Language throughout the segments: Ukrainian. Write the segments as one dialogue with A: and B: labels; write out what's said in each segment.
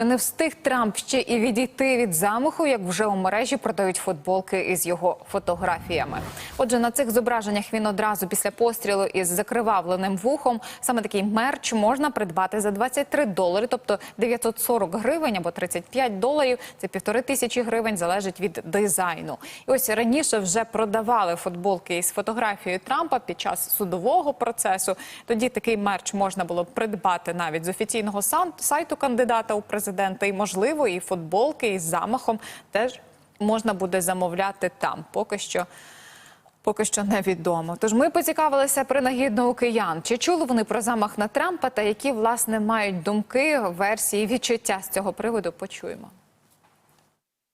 A: Не встиг Трамп ще і відійти від замаху, як вже у мережі продають футболки із його фотографіями. Отже, на цих зображеннях він одразу після пострілу із закривавленим вухом. Саме такий мерч можна придбати за 23 долари, тобто 940 гривень або 35 доларів. Це півтори тисячі гривень, залежить від дизайну. І ось раніше вже продавали футболки із фотографією Трампа під час судового процесу. Тоді такий мерч можна було придбати навіть з офіційного сайту кандидата у президенти. І можливо, і футболки із замахом теж можна буде замовляти там. Поки що. Поки що невідомо. Тож ми поцікавилися принагідно у киян. Чи чули вони про замах на Трампа та які власне мають думки, версії, відчуття з цього приводу? Почуємо.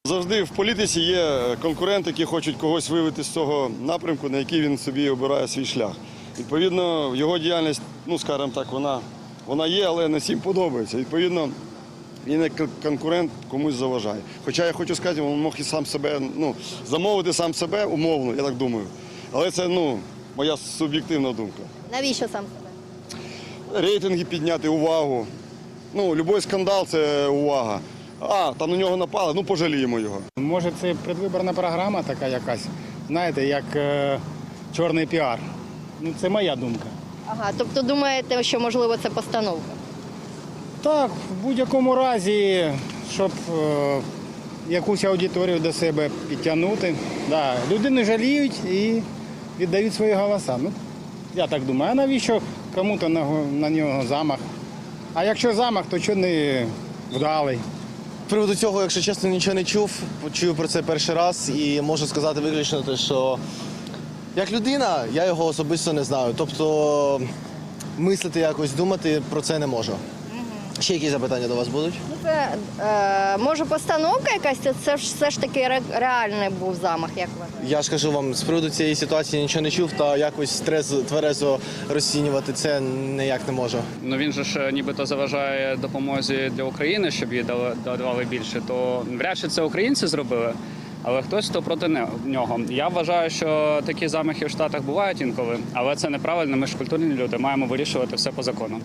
B: Завжди в політиці є конкуренти, які хочуть когось вивести з цього напрямку, на який він собі обирає свій шлях. Відповідно, його діяльність, ну скажімо так, вона, вона є, але не всім подобається. Відповідно, він як конкурент комусь заважає. Хоча я хочу сказати, він мог і сам себе ну, замовити сам себе умовно, я так думаю. Але це ну, моя суб'єктивна думка.
C: Навіщо сам себе?
B: Рейтинги підняти, увагу. Ну, будь-який скандал це увага. А, там на нього напали, ну пожаліємо його.
D: Може, це предвиборна програма така якась, знаєте, як е, чорний піар. Ну, це моя думка.
C: Ага, тобто думаєте, що можливо це постановка?
D: Так, в будь-якому разі, щоб е, якусь аудиторію до себе підтягнути. Да, людини жаліють і віддають свої голоса. Ну, я так думаю, а навіщо кому-то на, на нього замах? А якщо замах, то чого не вдалий?
E: З приводу цього, якщо чесно, нічого не чув. Почую про це перший раз і можу сказати виключно те, що як людина, я його особисто не знаю. Тобто мислити якось, думати про це не можу. Ще якісь запитання до вас будуть?
C: Ну, це е, може постановка якась, це, це ж все ж таки ре- реальний був замах, як ви?
E: Я ж кажу вам, з приводу цієї ситуації нічого не чув, та якось трез- тверезо розцінювати це ніяк не можу.
F: Ну він же ж е, нібито заважає допомозі для України, щоб їй дали- давали більше. То вряд чи це українці зробили, але хтось то проти не- нього. Я вважаю, що такі замахи в Штатах бувають інколи, але це неправильно. Ми ж культурні люди маємо вирішувати все по закону.